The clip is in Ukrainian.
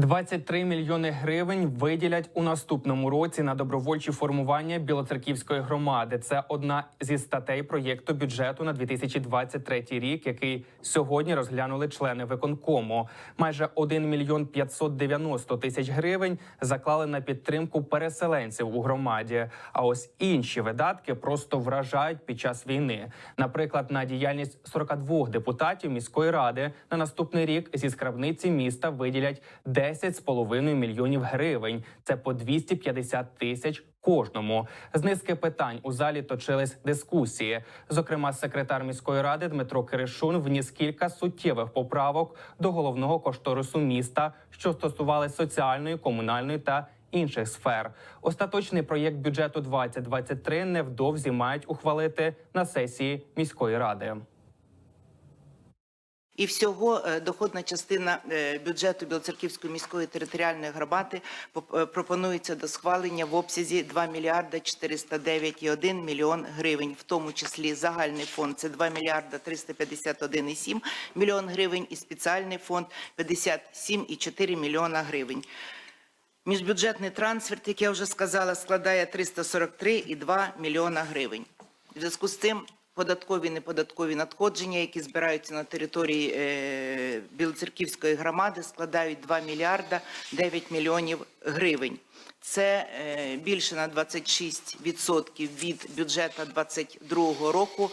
23 мільйони гривень виділять у наступному році на добровольчі формування Білоцерківської громади. Це одна зі статей проєкту бюджету на 2023 рік, який сьогодні розглянули члени виконкому. Майже 1 мільйон 590 тисяч гривень заклали на підтримку переселенців у громаді. А ось інші видатки просто вражають під час війни. Наприклад, на діяльність 42 депутатів міської ради на наступний рік зі скрабниці міста виділять 10,5 мільйонів гривень. Це по 250 тисяч кожному. З низки питань у залі точились дискусії. Зокрема, секретар міської ради Дмитро Киришун вніс кілька суттєвих поправок до головного кошторису міста, що стосували соціальної, комунальної та інших сфер. Остаточний проєкт бюджету 2023 невдовзі мають ухвалити на сесії міської ради. І всього е, доходна частина е, бюджету Білоцерківської міської територіальної громади е, пропонується до схвалення в обсязі 2 мільярда 409,1 мільйон гривень, в тому числі загальний фонд це 2 мільярда 351,7 мільйон гривень і спеціальний фонд 57,4 мільйона гривень. Міжбюджетний трансферт, як я вже сказала, складає 343,2 мільйона гривень. В зв'язку з цим податкові неподаткові надходження, які збираються на території е, Білоцерківської громади, складають 2 мільярда 9 мільйонів гривень. Це е, більше на 26% від бюджету 2022 року.